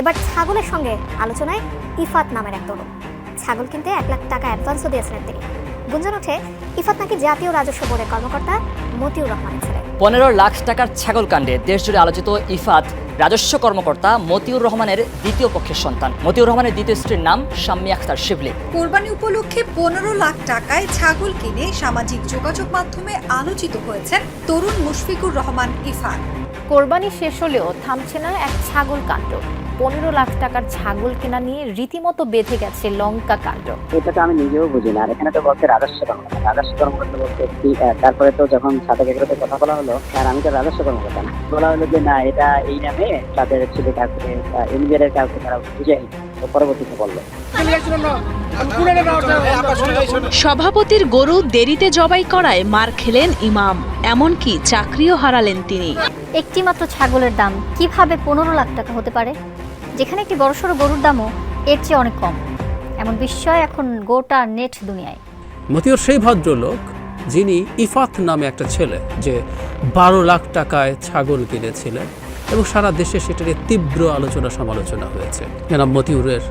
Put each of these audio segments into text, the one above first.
এবার ছাগলের সঙ্গে আলোচনায় ইফাত নামের এক তরুণ। ছাগল কিনতে এক লাখ টাকা অ্যাডভান্সও দিয়েছিলেন তিনি। গুঞ্জন ওঠে ইফাত নাকি জাতীয় রাজস্ব বোর্ডের কর্মকর্তা মতিউর রহমানের ছেলে। পনেরো লাখ টাকার ছাগল কাণ্ডে দেশজুড়ে আলোচিত ইফাত রাজস্ব কর্মকর্তা মতিউর রহমানের দ্বিতীয় পক্ষের সন্তান। মতিউর রহমানের দ্বিতীয় স্ত্রীর নাম শাম্মী আখতার শিবলি। কোরবানি উপলক্ষে পনেরো লাখ টাকায় ছাগল কিনে সামাজিক যোগাযোগ মাধ্যমে আলোচিত হয়েছেন তরুণ মুশফিকুর রহমান ইফাত। কোরবানি শেষ হলেও থামছে না এক ছাগল কাণ্ড। পনেরো লাখ টাকার ছাগল কেনা নিয়ে রীতিমতো বেঁধে গেছে লঙ্কা কাণ্ড। এটা তো আমি নিজেও বুঝি না। আর এখানে তো বলছে রাজস্ব কর্মকর্তা রাজস্ব কর্মকর্তা বলছে কি, তারপরে তো যখন সাথে এগুলোতে কথা বলা হলো আর আমি তো রাজস্ব কর্মকর্তা না। বলা হলো যে না এটা এই নামে তাদের ছেলে কাউকে এনজিআর কাউকে তারা বুঝে পরবর্তীতে বলল। সভাপতির গরু দেরিতে জবাই করায় মার খেলেন ইমাম এমনকি চাকরিও হারালেন তিনি। একটি মাত্র ছাগলের দাম কীভাবে পনেরো লাখ টাকা হতে পারে? যেখানে একটি বড়সড় গরুর দামও এর চেয়ে অনেক কম। এমন বিস্ময় এখন গোটা নেট দুনিয়ায়। মতিউর সেই ভদ্রলোক যিনি ইফাত নামে একটা ছেলে যে বারো লাখ টাকায় ছাগল কিনেছিলেন এবং সারা দেশে সেটা নিয়ে তীব্র আলোচনা সমালোচনা হয়েছে। জনাব মতিউরের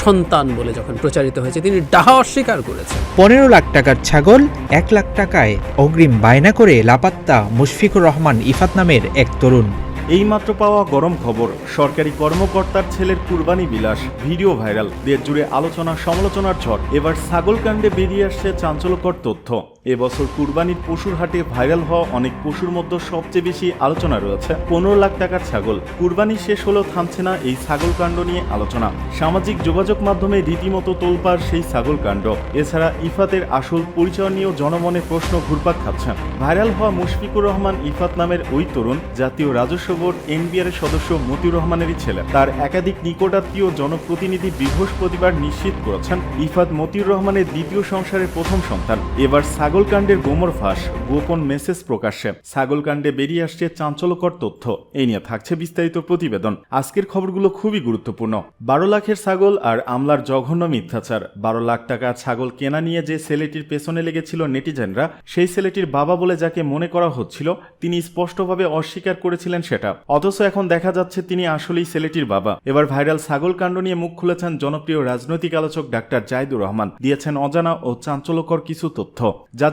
সন্তান বলে যখন প্রচারিত হয়েছে তিনি ডাহা অস্বীকার করেছেন। পনেরো লাখ টাকার ছাগল এক লাখ টাকায় অগ্রিম বায়না করে লাপাত্তা মুশফিকুর রহমান ইফাত নামের এক তরুণ। এইমাত্র পাওয়া গরম খবর। সরকারি কর্মকর্তার ছেলের কুরবানি বিলাস, ভিডিও ভাইরাল। দেশ জুড়ে আলোচনা সমালোচনার ঝড়। এবার ছাগলকাণ্ডে বেরিয়ে আসছে চাঞ্চল্যকর তথ্য। এবছর কুরবানির পশুর হাটে ভাইরাল হওয়া অনেক পশুর মধ্যে সবচেয়ে বেশি আলোচনা রয়েছে। পনেরো লাখ টাকার ছাগল। কুরবানি শেষ হলেও থামছে না এই ছাগল কাণ্ড নিয়ে আলোচনা। সামাজিক যোগাযোগ মাধ্যমে রীতিমতো তোলপাড় সেই ছাগল কাণ্ড। এছাড়া ইফাতের আসল পরিচয় নিয়েও জনমনে প্রশ্ন ঘুরপাক খাচ্ছে। ভাইরাল হওয়া মুশফিকুর রহমান ইফাত নামের ওই তরুণ জাতীয় রাজস্ব বোর্ড এনবিআর এর সদস্য মতিউর রহমানেরই ছেলে। তার একাধিক নিকটাত্মীয় জনপ্রতিনিধি বৃহস্পতিবার নিশ্চিত করেছেন, ইফাত মতিউর রহমানের দ্বিতীয় সংসারের প্রথম সন্তান। এবার ছাগলকাণ্ডের গোমর ফাঁস, গোপন মেসেজ প্রকাশ্যে। ছাগলকাণ্ডে বেরিয়ে আসছে চাঞ্চল্যকর তথ্য। এই নিয়ে থাকছে বিস্তারিত প্রতিবেদন। আজকের খবরগুলো খুবই গুরুত্বপূর্ণ। বারো লাখের ছাগল আর আমলার জঘন্য মিথ্যাচার। বারো লাখ টাকা ছাগল কেনা নিয়ে যে ছেলেটির পেছনে লেগেছিল নেটিজেনরা, সেই ছেলেটির বাবা বলে যাকে মনে করা হচ্ছিল, তিনি স্পষ্টভাবে অস্বীকার করেছিলেন সেটা। অথচ এখন দেখা যাচ্ছে তিনি আসলেই ছেলেটির বাবা। এবার ভাইরাল ছাগল কাণ্ড নিয়ে মুখ খুলেছেন জনপ্রিয় রাজনৈতিক আলোচক ডাক্তার জাহিদুর রহমান। দিয়েছেন অজানা ও চাঞ্চল্যকর কিছু তথ্য।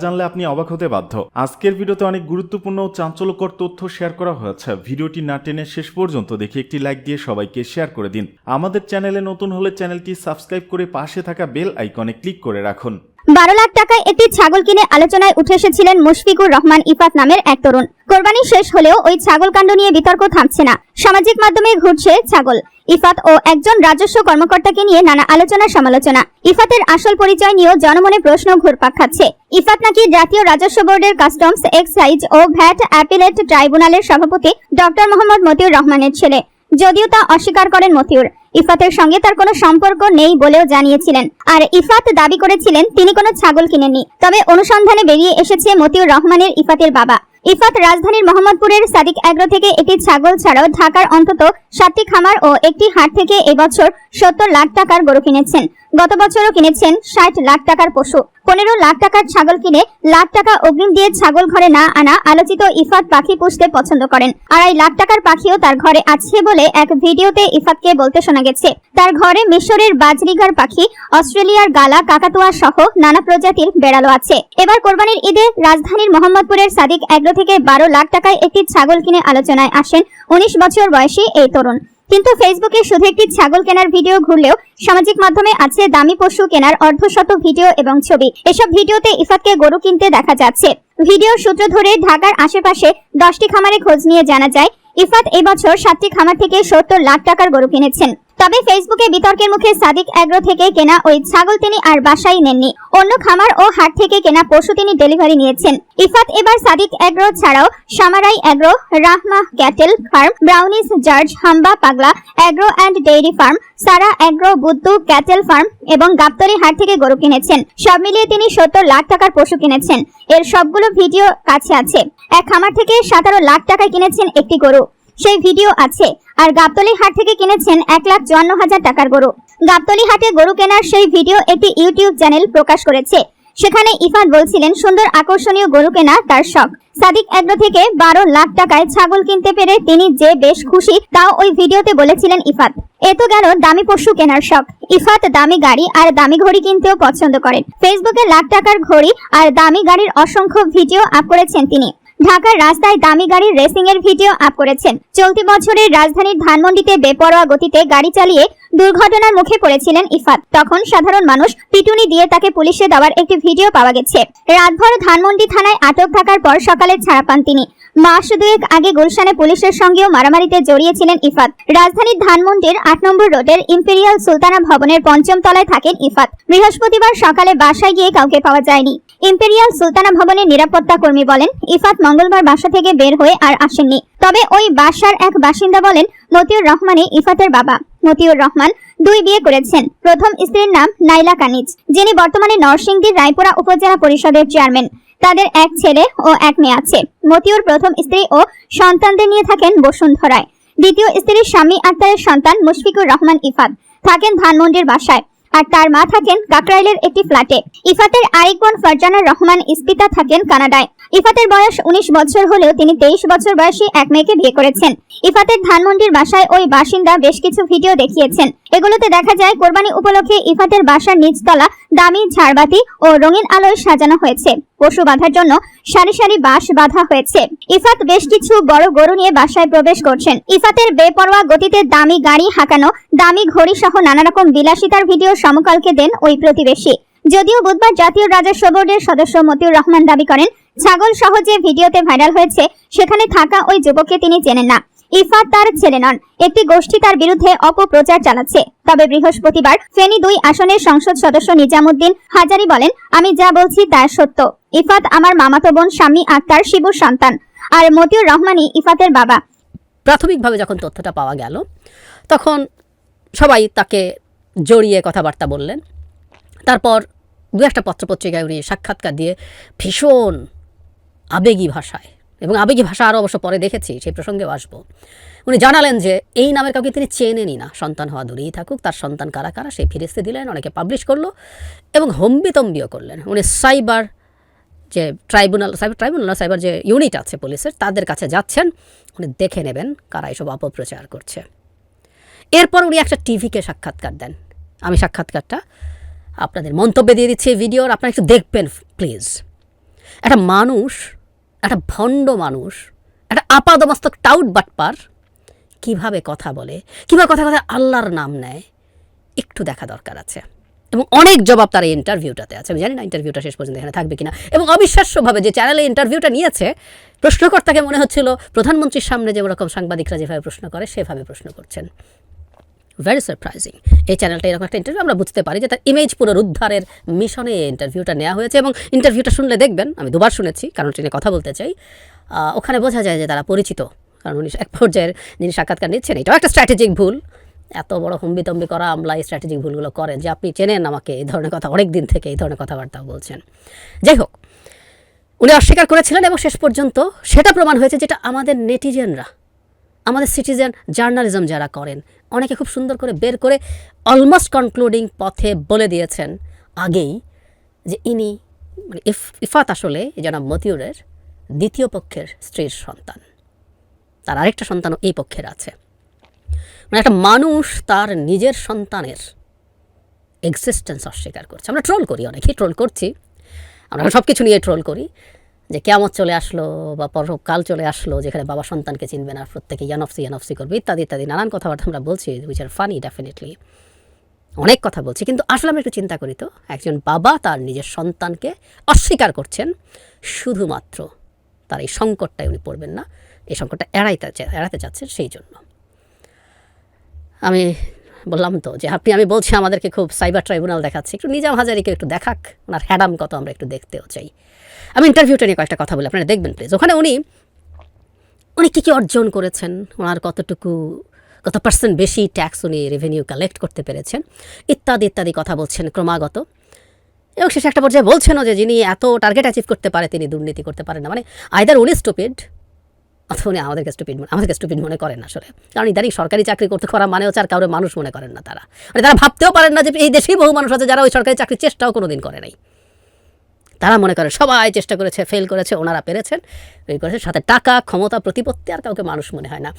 জানলে আপনি অবাক হতে বাধ্য। আজকের ভিডিওতে অনেক গুরুত্বপূর্ণ ও চাঞ্চল্যকর তথ্য শেয়ার করা হয়েছে। ভিডিওটি না টেনে শেষ পর্যন্ত দেখে একটি লাইক দিয়ে সবাইকে শেয়ার করে দিন। আমাদের চ্যানেলে নতুন হলে চ্যানেলটি সাবস্ক্রাইব করে পাশে থাকা বেল আইকনে ক্লিক করে রাখুন। বারো লাখ টাকায় একটি ছাগল কিনে আলোচনায় উঠে এসেছিলেন মুশফিকুর রহমান ইফাত নামের এক তরুণ। কোরবানি শেষ হলেও ওই ছাগল কাণ্ড নিয়ে বিতর্ক থামছে না। সামাজিক মাধ্যমে ঘুরছে ছাগল। ইফাত ও একজন রাজস্ব কর্মকর্তাকে নিয়ে নানা আলোচনা সমালোচনা। ইফাতের আসল পরিচয় নিয়েও জনমনে প্রশ্ন ঘুরপাক খাচ্ছে। ইফাত নাকি জাতীয় রাজস্ব বোর্ডের কাস্টমস, এক্সাইজ ও ভ্যাট অ্যাপিলেট ট্রাইব্যুনালের সভাপতি ডক্টর মোহাম্মদ মতিউর রহমানের ছেলে। যদিও তা অস্বীকার করেন মতিউর। ইফাতের সঙ্গে তার কোনো সম্পর্ক নেই বলেও জানিয়েছিলেন। আর ইফাত দাবি করেছিলেন, তিনি কোনো ছাগল কিনেননি। তবে অনুসন্ধানে বেরিয়ে এসেছে মতিউর রহমানের ইফাতের বাবা। ইফাত রাজধানীর মোহাম্মদপুরের সাদিক অ্যাগ্রো থেকে একটি ছাগল ছাড়াও ঢাকার অন্তত সাতটি খামার ও একটি হাট থেকে এবছর সত্তর লাখ টাকার গরু কিনেছেন। গত বছরও কিনেছেন ষাট লাখ টাকার পশু। পনেরো লাখ টাকার ছাগল কিনে লাখ টাকা অগ্রিম দিয়ে ছাগল ঘরে না আনা আলোচিত ইফাত পাখি পুষতে পছন্দ করেন। আড়াই লাখ টাকার পাখিও তার ঘরে আছে বলে এক ভিডিওতে ইফাতকে বলতে শোনা গেছে। তার ঘরে মিশরের বাজরিগার পাখি, অস্ট্রেলিয়ার গালা, কাকাতুয়া সহ নানা প্রজাতির বেড়ালো আছে। এবার কোরবানির ঈদে রাজধানীর মোহাম্মদপুরের সাদিক এগ্রো থেকে বারো লাখ টাকায় একটি ছাগল কিনে আলোচনায় আসেন উনিশ বছর বয়সী এই তরুণ। কিন্তু ফেসবুকে শুধু একটি ছাগল কেনার ভিডিও ঘুরলেও সামাজিক মাধ্যমে আছে দামি পশু কেনার অর্ধশত ভিডিও এবং ছবি। এসব ভিডিওতে ইফাতকে গরু কিনতে দেখা যাচ্ছে। ভিডিও সূত্র ধরে ঢাকার আশেপাশে দশটি খামারে খোঁজ নিয়ে জানা যায়, ইফাত এবছর সাতটি খামার থেকে সত্তর লাখ টাকার গরু কিনেছেন। তবে ফেসবুকে বিতর্কের মুখে সাদিক অ্যাগ্রো থেকে কেনা ওই ছাগল তিনি আর বাসায় নেননি। অন্য খামার ও হাট থেকে কেনা পশু তিনি ডেলিভারি নিয়েছেন। ইফাত এবার সাদিক অ্যাগ্রো ছাড়াও Samarai agro, Rahma cattle farm, brownies জার্জ, Hamba Pagla agro and dairy farm, Sara agro, Buddhu cattle farm এবং গাবতলি হাট থেকে গরু কিনেছেন। সব মিলিয়ে তিনি সত্তর লাখ টাকার পশু কিনেছেন। এর সবগুলো ভিডিও কাছে আছে। এক খামার থেকে সতেরো লাখ টাকায় কিনেছেন একটি গরু। সেই ভিডিও আছে। আর গাবতলি হাট থেকে কিনেছেন এক লাখ চুয়ান্ন হাজার টাকার গরু। গাবতলি হাটে গরু কেনার সেই ভিডিও একটি ইউটিউব চ্যানেল প্রকাশ করেছে। সেখানে ইফাত বলছিলেন, সুন্দর আকর্ষণীয় গরু কেনা তার শখ। সাদিক এগ্রো থেকে বারো লাখ টাকায় ছাগল কিনতে পেরে তিনি যে বেশ খুশি, তাও ওই ভিডিওতে বলেছিলেন ইফাত এ তো গেল দামি পশু কেনার শখ। ইফাত দামি গাড়ি আর দামি ঘড়ি কিনতেও পছন্দ করেন। ফেসবুকে লাখ টাকার ঘড়ি আর দামি গাড়ির অসংখ্য ভিডিও আপ করেছেন তিনি। ঢাকার রাস্তায় দামি গাড়ির রেসিং এর ভিডিও আপ করেছেন। চলতি বছরের রাজধানীর ধানমন্ডিতে বেপরোয়া গতিতে গাড়ি চালিয়ে দুর্ঘটনার মুখে পড়েছিলেন ইফাত। তখন সাধারণ মানুষ পিটুনি দিয়ে তাকে পুলিশে দেওয়ার একটি ভিডিও পাওয়া গেছে। রাতভর ধানমন্ডি থানায় আটক থাকার পর সকালে ছাড়া পান তিনি। মাস দুয়েক আগে গুলশানে পুলিশের সঙ্গেও মারামারিতে জড়িয়েছিলেন ইফাত। রাজধানীর ধানমন্ডির আট নম্বর রোডের ইম্পেরিয়াল সুলতানা ভবনের পঞ্চম তলায় থাকেন ইফাত। বৃহস্পতিবার সকালে বাসায় গিয়ে কাউকে পাওয়া যায়নি। ইম্পেরিয়াল সুলতানা ভবনের নিরাপত্তা কর্মী বলেন, ইফাত মঙ্গলবার বাসা থেকে বের হয়ে আর আসেননি। তবে ওই বাসার এক বাসিন্দা বলেন, মতিউর রহমানই ইফাতের বাবা। মতিউর রহমান দুই বিয়ে করেছেন। প্রথম স্ত্রীর নাম নাইলা কানিজ, যিনি বর্তমানে নরসিংদীর রায়পুরা উপজেলা পরিষদের চেয়ারম্যান। তাদের এক ছেলে ও এক মেয়ে আছে। মতিউর প্রথম স্ত্রী ও সন্তানদের নিয়ে থাকেন বসুন্ধরায়। দ্বিতীয় স্ত্রীর স্বামী আর আক্তারের সন্তান মুশফিকুর রহমান ইফাত। থাকেন ধানমন্ডির বাসায়। আর তার মা থাকেন কাকরাইলের একটি ফ্ল্যাটে ইফাতের আরেক বোন ফারজানা রহমান ইস্পিতা থাকেন কানাডায়। ইফাতের বয়স উনিশ বছর হলেও তিনি তেইশ বছর বয়সী এক মেয়েকে বিয়ে করেছেন। ইফাতের ধানমন্ডির বাসায় ওই বাসিন্দা বেশ কিছু ভিডিও দেখিয়েছেন। এগুলোতে দেখা যায়, কোরবানি উপলক্ষে ইফাতের বাসার নিচতলা দামি ঝাড়বাতি ও রঙিন আলোয় সাজানো হয়েছে। পশু বাঁধার জন্য সারি সারি বাঁশ বাঁধা হয়েছে। ইফাত বেশ কিছু বড় গরু নিয়ে বাসায় প্রবেশ করছেন। ইফাতের বেপরোয়া গতিতে দামি গাড়ি হাঁকানো, দামি ঘড়ি সহ নানা রকম বিলাসিতার ভিডিও সমকালকে দেন ওই প্রতিবেশী। যদিও বুধবার জাতীয় রাজস্ব বোর্ডের সদস্য মতিউর রহমান দাবি করেন, ছাগল সহ যে ভিডিওতে ভাইরাল হয়েছে, সেখানে থাকা ওই যুবককে তিনি চেনেন না। ইফাত তার ছেলে নন। একটি গোষ্ঠী তার বিরুদ্ধে অপপ্রচার চালাচ্ছে। তবে বৃহস্পতিবার ফেনী দুই আসনের সংসদ সদস্য নিজামুদ্দিন হাজারি বলেন, আমি যা বলছি তা সত্য। ইফাত আমার মামাতো বোন স্বামী আক্তার শিবুর সন্তান। আর মতিউর রহমানই ইফাতের বাবা। প্রাথমিকভাবে যখন তথ্যটা পাওয়া গেল, তখন সবাই তাকে জড়িয়ে কথাবার্তা বললেন। তারপর দু একটা পত্রপত্রিকায় উনি সাক্ষাৎকার দিয়ে ভীষণ আবেগী ভাষায়, এবং আবেগী ভাষা আরও অবশ্য পরে দেখেছি সেই প্রসঙ্গেও আসব। উনি জানালেন যে এই নামের কাউকে তিনি চেনেনই না, সন্তান হওয়া দূরেই থাকুক, তার সন্তান কারা কারা সেই ফিরিস্তে দিলেন, অনেকে পাবলিশ করল, এবং হম্বিতম্বিও করলেন। উনি সাইবার যে ট্রাইব্যুনাল, সাইবার ট্রাইব্যুনাল না, সাইবার যে ইউনিট আছে পুলিশের, তাদের কাছে যাচ্ছেন, উনি দেখে নেবেন কারা এসব অপপ্রচার করছে। এরপর উনি একটা টিভিকে সাক্ষাৎকার দেন। আমি সাক্ষাৎকারটা আপনাদের মন্তব্যে দিয়ে দিচ্ছি এই ভিডিওর আপনারা একটু দেখবেন প্লিজ একটা মানুষ, একটা ভণ্ড মানুষ, একটা আপাদমস্তক টাউট বাটপার কীভাবে কথা বলে, কীভাবে কথা কথা আল্লাহর নাম নেয়, একটু দেখা দরকার আছে। এবং অনেক জবাব তার এই ইন্টারভিউটাতে আছে। আমি জানি না ইন্টারভিউটা শেষ পর্যন্ত এখানে থাকবে কিনা। এবং অবিশ্বাস্যভাবে যে চ্যানেলে ইন্টারভিউটা নিয়েছে, প্রশ্নকর্তাকে মনে হচ্ছিল প্রধানমন্ত্রীর সামনে যে ওরকম সাংবাদিকরা যেভাবে প্রশ্ন করে, সেভাবে প্রশ্ন করছেন। ভেরি সারপ্রাইজিং এই চ্যানেলটা এরকম একটা ইন্টারভিউ আমরা বুঝতে পারি যে তার ইমেজ পুনরুদ্ধারের মিশনে ইন্টারভিউটা নেওয়া হয়েছে এবং ইন্টারভিউটা শুনলে দেখবেন, আমি দুবার শুনেছি, কারণ ট্রেনে কথা বলতে চাই। ওখানে বোঝা যায় যে তারা পরিচিত, কারণ উনি এক পর্যায়ের যিনি সাক্ষাৎকার নিচ্ছেন, এটাও একটা স্ট্র্যাটেজিক ভুল। এত বড় হম্বিতম্বি করা আমলা এই স্ট্র্যাটেজিক ভুলগুলো করেন যে আপনি চেনেন আমাকে এই ধরনের কথা, অনেক দিন থেকে এই ধরনের কথাবার্তা বলছেন। যাই হোক, উনি অস্বীকার করেছিলেন এবং শেষ পর্যন্ত সেটা প্রমাণ হয়েছে যেটা আমাদের নেটিজেনরা, আমাদের সিটিজেন জার্নালিজম যারা করেন অনেকে খুব সুন্দর করে বের করে অলমোস্ট কনক্লুডিং পথে বলে দিয়েছেন আগেই যে ইনি মানে ইফ, ইফাত আসলে জনাব মতিউরের দ্বিতীয় পক্ষের স্ত্রীর সন্তান। তার আরেকটা সন্তানও এই পক্ষের আছে। মানে একটা মানুষ তার নিজের সন্তানের এক্সিস্টেন্স অস্বীকার করছে। আমরা ট্রোল করি অনেকেই ট্রোল করছি। আমরা সব কিছু নিয়ে ট্রোল করি। যে কেমন চলে আসলো বা পরকাল চলে আসলো, যেখানে বাবা সন্তানকে চিনবে না প্রত্যেকে ইয়ানফসি ইয়ানফসি করবে, ইত্যাদি ইত্যাদি, নানান কথাবার্তা আমরা বলছি উইচ আর ফানি ডেফিনেটলি অনেক কথা বলছি, কিন্তু আসলে আমরা একটু চিন্তা করি তো, একজন বাবা তার নিজের সন্তানকে অস্বীকার করছেন, শুধুমাত্র তার এই সংকটটাই উনি পড়বেন না, এই সংকটটা এড়াইতে এড়াতে চাচ্ছেন সেই জন্য। আমি বললাম তো যে, আপনি, আমি বলছি আমাদেরকে খুব সাইবার ট্রাইব্যুনাল দেখাচ্ছি। একটু নিজাম হাজারিকে একটু দেখাক, ওনার হ্যাডাম কত আমরা একটু দেখতেও চাই। আমি ইন্টারভিউটা নিয়ে কয়েকটা কথা বলি, আপনারা দেখবেন প্লিজ ওখানে উনি উনি কী কী অর্জন করেছেন, ওনার কতটুকু, কত পার্সেন্ট বেশি ট্যাক্স উনি রেভিনিউ কালেক্ট করতে পেরেছেন, ইত্যাদি ইত্যাদি কথা বলছেন ক্রমাগত। এবং শেষে একটা পর্যায়ে বলছেনও যে, যিনি এত টার্গেট অ্যাচিভ করতে পারে, তিনি দুর্নীতি করতে পারেন না। মানে আইদার উনি স্টুপিড অথবা উনি আমাদেরকে স্টুপিড মনে আমাদেরকে স্টুপিড মনে করেন আসলে। কারণ ইদানিং সরকারি চাকরি করতে করা মানে হচ্ছে আর মানুষ মনে করেন না তারা। মানে তারা ভাবতেও পারেন না যে এই দেশেই বহু মানুষ আছে যারা ওই সরকারি চাকরির চেষ্টাও কোনো দিন করে নাই। তারা মনে করে সবাই চেষ্টা করেছে ফেল করেছে, ওনারা পেরেছেন। এই করেছে, সাথে টাকা, ক্ষমতা, প্রতিপত্তি আর কাউকে মানুষ মনে হয় না।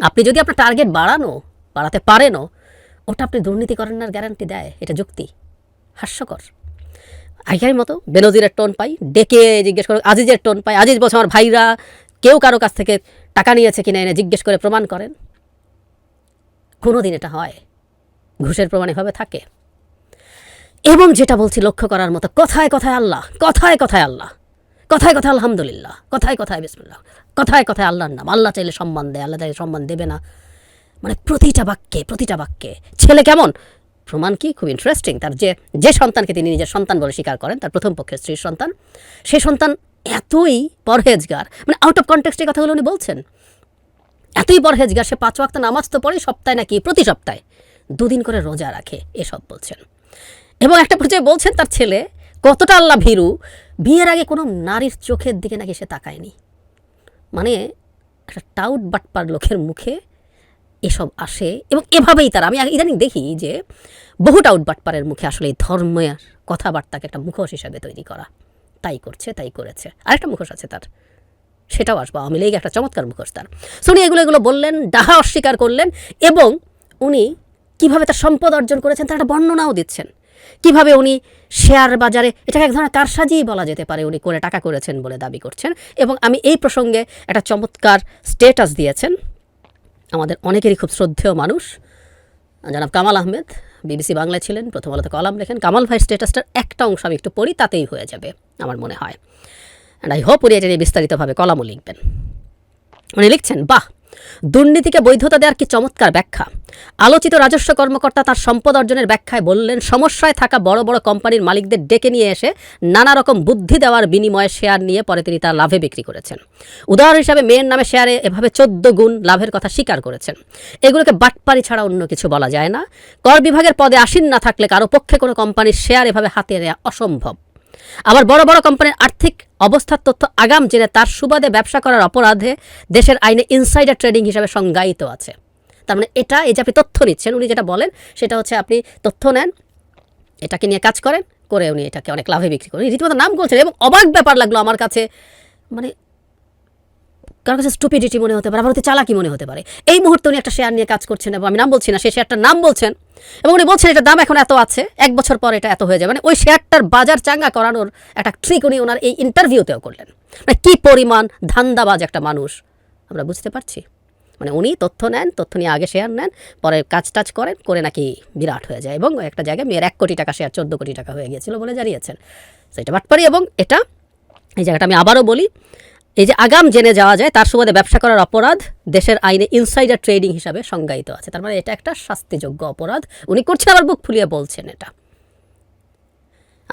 আপনি যদি আপনার টার্গেট বাড়ানো, বাড়াতে পারেনও, ওটা আপনি দুর্নীতি করেন না গ্যারান্টি দেয়। এটা যুক্তি। হাস্যকর। আগের মতো বেনজিরের টোন পাই, ডেকে জিজ্ঞেস করে, আজিজের টোন পাই, আজিজ বলছে আমার ভাইরা কেউ কারও কাছ থেকে টাকা নিয়েছে কিনা এনে জিজ্ঞেস করে প্রমাণ করেন। কোনো দিন এটা হয়। ঘুষের প্রমাণ এভাবে থাকে। এবং যেটা বলছি লক্ষ্য করার মতো, কথায় কথায় আল্লাহ, কথায় কথায় আল্লাহ, কথায় কথায় আলহামদুলিল্লাহ, কথায় কথায় বিসমিল্লাহ, কথায় কথায় আল্লাহর নাম। আল্লাহ চাইলে সম্মান দেয়, আল্লাহ চাইলে সম্মান দেবে না। মানে প্রতিটা বাক্যে প্রতিটা বাক্যে, ছেলে কেমন? প্রমাণ কি? খুব ইন্টারেস্টিং তার যে যে সন্তানকে তিনি নিজের সন্তান বলে স্বীকার করেন, তার প্রথম পক্ষের স্ত্রীর সন্তান, সেই সন্তান এতই পরহেজগার। মানে আউট অফ কন্টেক্সট কথাগুলো উনি বলছেন। এতই পরহেজগার, সে পাঁচ ওয়াক্ত নামাজ তো পড়ে সপ্তাহে নাকি প্রতি সপ্তাহে। দুদিন করে রোজা রাখে, এসব বলছেন। এবং একটা পর্যায়ে বলছেন তার ছেলে, কতটা আল্লাহ ভীরু, বিয়ের আগে কোনো নারীর চোখের দিকে নাকি সে তাকায়নি। মানে একটা টাউট বাটপার লোকের মুখে এসব আসে এবং এভাবেই তারা, আমি ইদানিং দেখি যে বহু টাউট বাটপারের মুখে আসলে এই ধর্মের কথাবার্তাকে একটা মুখোশ হিসাবে তৈরি করা। তাই করছে, তাই করেছে। আরেকটা মুখোশ আছে তার। সেটাও আসব, আওয়ামী লীগ একটা চমৎকার মুখোশ তার। উনি এগুলো এগুলো বললেন, ডাহা অস্বীকার করলেন এবং উনি কীভাবে তার সম্পদ অর্জন করেছেন তার একটা বর্ণনাও দিচ্ছেন। কীভাবে উনি শেয়ার বাজারে, এটাকে এক ধরনের কারসাজিই বলা যেতে পারে উনি করে টাকা করেছেন বলে দাবি করছেন। এবং আমি এই প্রসঙ্গে একটা চমৎকার স্টেটাস দিয়েছেন। আমাদের অনেকেরই খুব শ্রদ্ধেয় মানুষ, জনাব কামাল আহমেদ। বিবিসি বাংলা ছিলেন প্রথম আলোতে কলাম লেখেন, কামাল ভাই স্টেটাসটার একটা অংশ আমি একটু পড়ি, তাতেই হয়ে যাবে, আমার মনে হয়। অ্যান্ড আই হোপ উনি এটা নিয়ে বিস্তারিতভাবে কলামও লিখবেন। উনি লিখছেন, বাহ! দুর্নীতিকে বৈধতা দেওয়ার কি চমৎকার ব্যাখ্যা? আলোচিত রাজস্ব কর্মকর্তা তার সম্পদ অর্জনের ব্যাখ্যায় বললেন, সমস্যায় থাকা বড় বড় কোম্পানির মালিকদের ডেকে নিয়ে এসে নানা রকম বুদ্ধি দেওয়ার বিনিময়ে শেয়ার নিয়ে পরে তিনি তার লাভে বিক্রি করেছেন। উদাহরণ হিসাবে মেয়ের নামে শেয়ারে এভাবে চোদ্দ গুণ লাভের কথা স্বীকার করেছেন। এগুলোকে বাটপারি ছাড়া অন্য কিছু বলা যায় না। কর বিভাগের পদে আসীন না থাকলে কারও পক্ষে কোনো কোম্পানির শেয়ার এভাবে হাতে নেওয়া অসম্ভব। আবার বড় বড় কোম্পানির আর্থিক অবস্থার তথ্য আগাম জেনে তার সুবাদে ব্যবসা করার অপরাধে দেশের আইনে ইনসাইডার ট্রেডিং হিসাবে সংজ্ঞায়িত আছে। তার মানে এটা, এই যে আপনি তথ্য নিচ্ছেন, উনি যেটা বলেন, সেটা হচ্ছে আপনি তথ্য নেন, এটাকে নিয়ে কাজ করেন করে উনি এটাকে অনেক লাভে বিক্রি করেন। রীতিমতো নাম করছেন এবং অবাক ব্যাপার লাগল আমার কাছে। মানে কারও কাছে স্টুপিডিটি মনে হতে পারে, আবার হতে চালাকি মনে হতে পারে। এই মুহূর্তে উনি একটা শেয়ার নিয়ে কাজ করছেন এবং আমি নাম বলছি না, সেই শেয়ারটার নাম বলছেন এবং উনি বলছেন, এটার দাম এখন এত আছে, এক বছর পর এটা এত হয়ে যাবে। মানে ওই শেয়ারটার বাজার চাঙ্গা করানোর একটা ট্রিক উনি ওনার এই ইন্টারভিউতেও করলেন। মানে কী পরিমাণ ধান্দাবাজ একটা মানুষ, আমরা বুঝতে পারছি। মানে উনি তথ্য নেন, তথ্য নিয়ে আগে শেয়ার নেন, পরে কাজ টাজ করেন, করে নাকি বিরাট হয়ে যায় এবং একটা জায়গায় মেয়ের এক কোটি টাকা শেয়ার চোদ্দ কোটি টাকা হয়ে গিয়েছিল বলে জানিয়েছেন। সেটা বাটপারি এবং এটা, এই জায়গাটা আমি আবারও বলি এই যে আগাম জেনে যাওয়া যায়, তার সুবাদে ব্যবসা করার অপরাধ দেশের আইনে ইনসাইডার ট্রেডিং হিসাবে সংজ্ঞায়িত আছে। তার মানে এটা একটা শাস্তিযোগ্য অপরাধ। উনি করছেন আবার বুক ফুলিয়ে বলছেন এটা।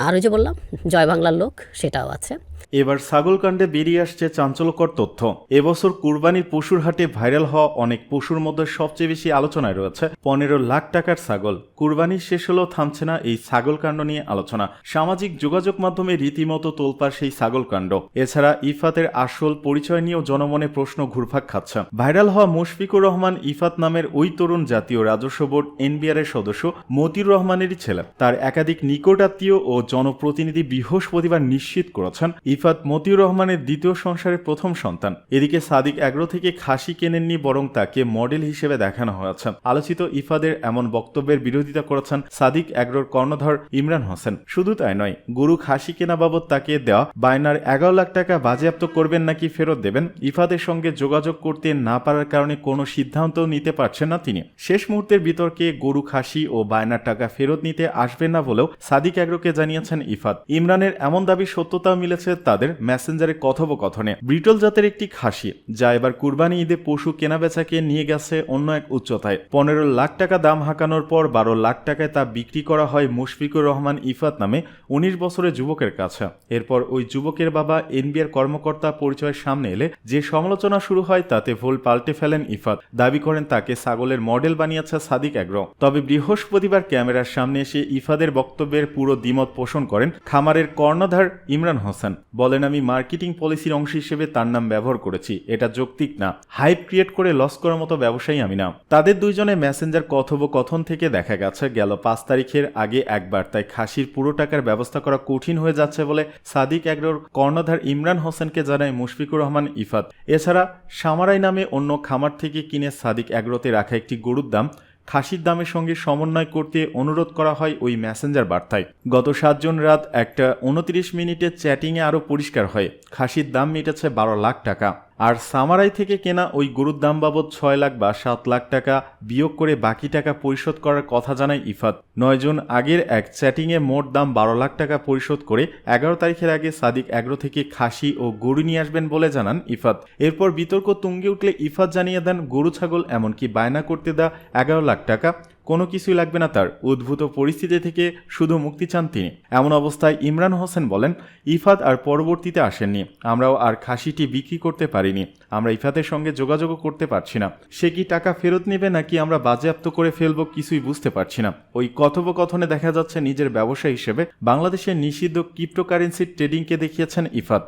আর ওই যে বললাম, জয় বাংলার লোক, সেটাও আছে। এবার ছাগলকাণ্ডে বেরিয়ে আসছে চাঞ্চল্যকর তথ্য। এবছর কুরবানির পশুর হাটে ভাইরাল হওয়া অনেক পশুর মধ্যে সবচেয়ে বেশি আলোচনায় রয়েছে পনেরো লাখ টাকার ছাগল। কুরবানি শেষ হলেও থামছে না এই ছাগলকাণ্ড নিয়ে আলোচনা। সামাজিক যোগাযোগ মাধ্যমে রীতিমতো তোলপার সেই ছাগলকাণ্ড। এছাড়া ইফাতের আসল পরিচয় নিয়েও জনমনে প্রশ্ন ঘুরফাক খাচ্ছে। ভাইরাল হওয়া মুশফিকুর রহমান ইফাত নামের ওই তরুণ জাতীয় রাজস্ব বোর্ড এনবিআর এর সদস্য মতিউর রহমানেরই ছেলে। তার একাধিক নিকটাত্মীয় ও জনপ্রতিনিধি বৃহস্পতিবার নিশ্চিত করেছেন, ইফাত মতিউর রহমানের দ্বিতীয় সংসারের প্রথম সন্তান। এদিকে সাদিক অ্যাগ্রো থেকে খাসি কেনেননি বরং তাকে মডেল হিসেবে দেখানো হয়েছে। আলোচিত ইফাদের এমন বক্তব্যের বিরোধিতা করেছেন সাদিক অ্যাগ্রোর কর্ণধর ইমরান হোসেন। শুধু তাই নয়, গরু খাসি কেনা বাবদ তাকে দেওয়া বায়নার এগারো লাখ টাকা বাজেয়াপ্ত করবেন নাকি ফেরত দেবেন, ইফাদের সঙ্গে যোগাযোগ করতে না পারার কারণে কোনো সিদ্ধান্ত নিতে পারছেন না তিনি। শেষ মুহূর্তের বিতর্কে গরু খাসি ও বায়নার টাকা ফেরত নিতে আসবেন না বলেও সাদিক অ্যাগ্রোকে জানিয়েছেন ইফাদ। ইমরানের এমন দাবি সত্যতাও মিলেছে তাদের মেসেঞ্জারে কথোপকথনে। ব্রিটল জাতের একটি খাসি, যা এবার কুরবানি ঈদে পশু কেনাবেচাকে নিয়ে গেছে অন্য এক উচ্চতায়। পনেরো লাখ টাকা দাম হাঁকানোর পর বারো লাখ টাকায় তা বিক্রি করা হয় মুশফিকুর রহমান ইফাত নামে উনিশ বছরের যুবকের কাছে। এরপর ওই যুবকের বাবা এনবিআর কর্মকর্তা পরিচয়ের সামনে এলে যে সমালোচনা শুরু হয় তাতে ভুল পাল্টে ফেলেন ইফাত। দাবি করেন তাকে ছাগলের মডেল বানিয়েছে সাদিক অ্যাগ্রো। তবে বৃহস্পতিবার ক্যামেরার সামনে এসে ইফাদের বক্তব্যের পুরো দ্বিমত পোষণ করেন খামারের কর্ণধার ইমরান হোসেন। বলেন, আমি মার্কেটিং পলিসির অংশ হিসেবে তার নাম ব্যবহার করেছি। এটা যৌক্তিক না। হাইপ ক্রিয়েট করে লস করার মতো ব্যবসায়ী আমি না। তাদের দুইজনে মেসেঞ্জার কথোপকথন থেকে দেখা গেছে, গেল পাঁচ তারিখের আগে একবার। তাই খাসির পুরো টাকার ব্যবস্থা করা কঠিন হয়ে যাচ্ছে বলে সাদিক এগ্রোর কর্ণধার ইমরান হোসেনকে জানায় মুশফিকুর রহমান ইফাত। এছাড়া সামারাই নামে অন্য খামার থেকে কিনে সাদিক এগ্রোতে রাখা একটি গরুর দাম খাসির দামের সঙ্গে সমন্বয় করতে অনুরোধ করা হয় ওই ম্যাসেঞ্জার বার্তায়। গত সাতজন রাত একটা উনত্রিশ মিনিটের চ্যাটিংয়ে আরও পরিষ্কার হয়। খাসির দাম মিটেছে বারো লাখ টাকা। আর সামারাই থেকে কেনা ওই গরুর দাম বাবদ ছয় লাখ বা সাত লাখ টাকা বিয়োগ করে বাকি টাকা পরিশোধ করার কথা জানায় ইফাত। নয় জুন আগের এক চ্যাটিংয়ে মোট দাম বারো লাখ টাকা পরিশোধ করে এগারো তারিখের আগে সাদিক এগ্রো থেকে খাসি ও গরু নিয়ে আসবেন বলে জানান ইফাত। এরপর বিতর্ক তুঙ্গে উঠলে ইফাত জানিয়ে দেন গরু ছাগল, এমনকি বায়না করতে দেওয়া এগারো লাখ টাকা। কোনো কিছুই লাগবে না তার। উদ্ভূত পরিস্থিতি থেকে শুধু মুক্তি চান তিনি। এমন অবস্থায় ইমরান হোসেন বলেন, ইফাত আর পরবর্তীতে আসেননি। আমরাও আর খাসিটি বিক্রি করতে পারিনি। আমরা ইফাতের সঙ্গে যোগাযোগও করতে পারছি না। সে কি টাকা ফেরত নেবে নাকি আমরা বাজেয়াপ্ত করে ফেলব কিছুই বুঝতে পারছি না। ওই কথোপকথনে দেখা যাচ্ছে নিজের ব্যবসা হিসেবে বাংলাদেশের নিষিদ্ধ ক্রিপ্টোকারেন্সির ট্রেডিংকে দেখিয়েছেন ইফাত।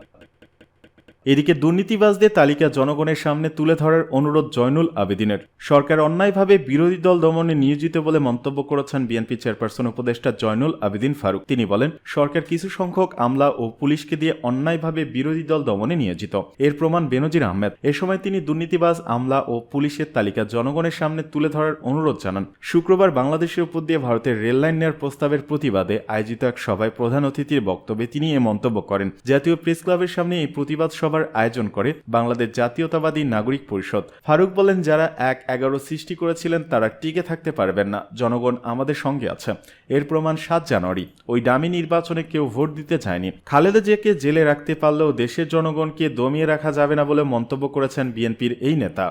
এদিকে দুর্নীতিবাজদের তালিকা জনগণের সামনে তুলে ধরার অনুরোধ জয়নুল আবেদিনের। সরকার অন্যায়ভাবে বিরোধী দল দমনে নিয়োজিত বলে মন্তব্য করেছেন বিএনপি চেয়ারপারসন উপদেষ্টা জয়নুল আবেদিন ফারুক। তিনি বলেন, সরকার কিছু সংখ্যক আমলা ও পুলিশকে দিয়ে অন্যায়ভাবে বিরোধী দল দমনে নিয়োজিত। এর প্রমাণ বেনজির আহমেদ। এ সময় তিনি দুর্নীতিবাজ, আমলা ও পুলিশের তালিকা জনগণের সামনে তুলে ধরার অনুরোধ জানান। শুক্রবার বাংলাদেশের উপর দিয়ে ভারতের রেললাইন নেওয়ার প্রস্তাবের প্রতিবাদে আয়োজিত এক সভায় প্রধান অতিথির বক্তব্যে তিনি এ মন্তব্য করেন। জাতীয় প্রেস ক্লাবের সামনে এই প্রতিবাদ সভা সভার আয়োজন করে বাংলাদেশ জাতীয়তাবাদী নাগরিক পরিষদ। ফারুক বলেন, যারা এক এগারো সৃষ্টি করেছিলেন, তারা টিকে থাকতে পারবেন না। জনগণ আমাদের সঙ্গে আছে। এর প্রমাণ সাত জানুয়ারি। ওই ডামি নির্বাচনে কেউ ভোট দিতে যায়নি। খালেদা জিয়াকে জেলে রাখতে পারলেও দেশের জনগণকে দমিয়ে রাখা যাবে না বলে মন্তব্য করেছেন বিএনপির এই নেতা।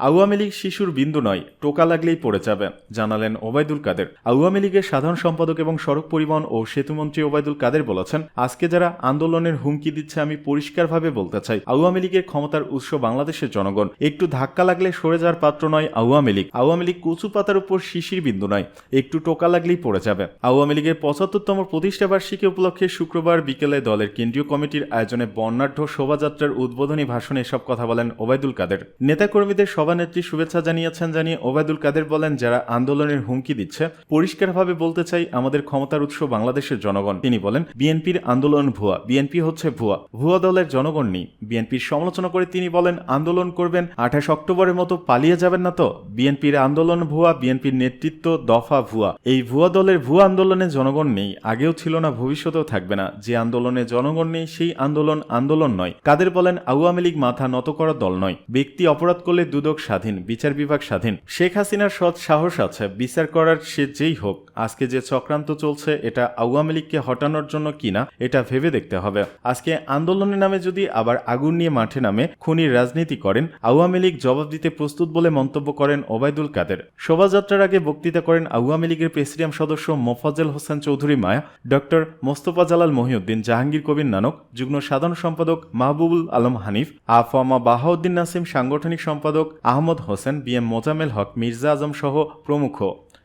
আওয়ামী লীগ শিশুর বিন্দু নয়, টোকা লাগলেই পড়ে যাবে, জানালেন ওবায়দুল কাদের। আওয়ামী লীগের সাধারণ সম্পাদক এবং সড়ক পরিবহন ও সেতুমন্ত্রী ওবায়দুল কাদের বলেছেন, আজকে যারা আন্দোলনের হুমকি দিচ্ছে আমি পরিষ্কারভাবে বলতে চাই, আওয়ামী লীগের ক্ষমতার উৎস বাংলাদেশের জনগণ। একটু ধাক্কা লাগলে সরে যাওয়ার পাত্র নয় আওয়ামী লীগ। আওয়ামী লীগ কচু পাতার উপর শিশির বিন্দু নয়, একটু টোকা লাগলেই পড়ে যাবে। আওয়ামী লীগের পঁচাত্তরতম প্রতিষ্ঠাবার্ষিকী উপলক্ষে শুক্রবার বিকেলে দলের কেন্দ্রীয় কমিটির আয়োজনে বর্ণাঢ্য শোভাযাত্রার উদ্বোধনী ভাষণে এসব কথা বলেন ওবায়দুল কাদের। নেতাকর্মীদের সভানেত্রী শুভেচ্ছা জানিয়েছেন জানিয়ে ওবায়দুল কাদের বলেন, যারা আন্দোলনের হুমকি দিচ্ছে, পরিষ্কারভাবে বলতে চাই, আমাদের ক্ষমতার উৎস বাংলাদেশের জনগণ। তিনি বলেন, বিএনপির আন্দোলন ভুয়া, বিএনপি হচ্ছে ভুয়া ভুয়া দলের জনগণ নেই। বিএনপির সমালোচনা করে তিনি বলেন, আন্দোলন করবেন, আঠাশ অক্টোবরের মতো পালিয়ে যাবেন না তো? বিএনপির আন্দোলন ভুয়া, বিএনপির নেতৃত্ব দফা ভুয়া। এই ভুয়া দলের ভুয়া আন্দোলনে জনগণ নেই, আগেও ছিল না, ভবিষ্যতেও থাকবে না। যে আন্দোলনে জনগণ নেই, সেই আন্দোলন আন্দোলন নয়। কাদের বলেন, আওয়ামী লীগ মাথা নত করা দল নয়। ব্যক্তি অপরাধ করলে দুদক স্বাধীন, বিচার বিভাগ স্বাধীন। শেখ হাসিনার সৎ সাহস আছে, বিচার করার সে যেই হোক, আজকে যে চক্রান্ত চলছে, এটা আওয়ামী লীগকে হটানোর জন্য কিনা, এটা ভেবে দেখতে হবে। আজকে আন্দোলনের নামে যদি আবার আগুন নিয়ে মাঠে নামে খুনির রাজনীতি করেন, আওয়ামী লীগ জবাব দিতে প্রস্তুত বলে মন্তব্য করেন ওবায়দুল কাদের। শোভাযাত্রার আগে বক্তৃতা করেন আওয়ামী লীগের প্রেসিডিয়াম সদস্য মোফাজ্জেল হোসেন চৌধুরী মায়া, ডক্টর মোস্তফা জালাল মহিউদ্দিন, জাহাঙ্গীর কবির নানক, যুগ্ম সাধারণ সম্পাদক মাহবুবুল আলম হানিফ আফামা বাহাউদ্দিন নাসিম সাংগঠনিক সম্পাদক আহমদ হোসেন বি এম মোজামেল হক মির্জা আজম সহ প্রমুখ।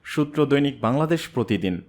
সূত্র দৈনিক বাংলাদেশ প্রতিদিন।